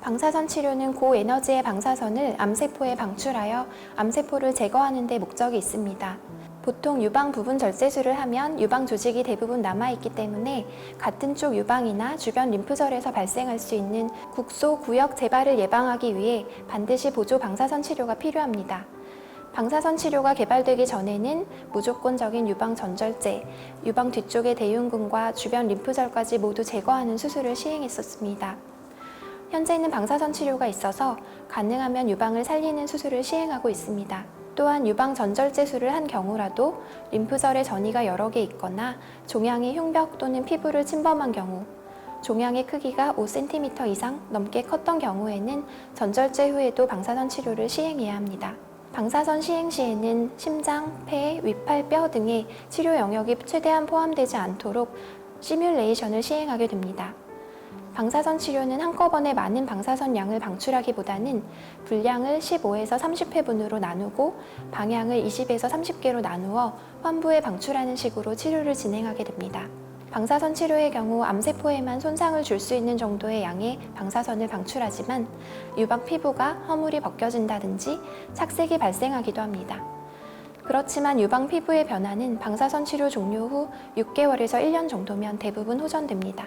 방사선 치료는 고에너지의 방사선을 암세포에 방출하여 암세포를 제거하는 데 목적이 있습니다. 보통 유방 부분 절제술을 하면 유방 조직이 대부분 남아있기 때문에 같은 쪽 유방이나 주변 림프절에서 발생할 수 있는 국소 구역 재발을 예방하기 위해 반드시 보조 방사선 치료가 필요합니다. 방사선 치료가 개발되기 전에는 무조건적인 유방 전절제, 유방 뒤쪽의 대흉근과 주변 림프절까지 모두 제거하는 수술을 시행했었습니다. 현재는 방사선 치료가 있어서 가능하면 유방을 살리는 수술을 시행하고 있습니다. 또한 유방 전절제술을 한 경우라도 림프절에 전이가 여러 개 있거나 종양이 흉벽 또는 피부를 침범한 경우, 종양의 크기가 5cm 이상 넘게 컸던 경우에는 전절제 후에도 방사선 치료를 시행해야 합니다. 방사선 시행 시에는 심장, 폐, 위팔, 뼈 등의 치료 영역이 최대한 포함되지 않도록 시뮬레이션을 시행하게 됩니다. 방사선 치료는 한꺼번에 많은 방사선 양을 방출하기보다는 분량을 15에서 30회분으로 나누고 방향을 20에서 30개로 나누어 환부에 방출하는 식으로 치료를 진행하게 됩니다. 방사선 치료의 경우 암세포에만 손상을 줄 수 있는 정도의 양의 방사선을 방출하지만 유방 피부가 허물이 벗겨진다든지 착색이 발생하기도 합니다. 그렇지만 유방 피부의 변화는 방사선 치료 종료 후 6개월에서 1년 정도면 대부분 호전됩니다.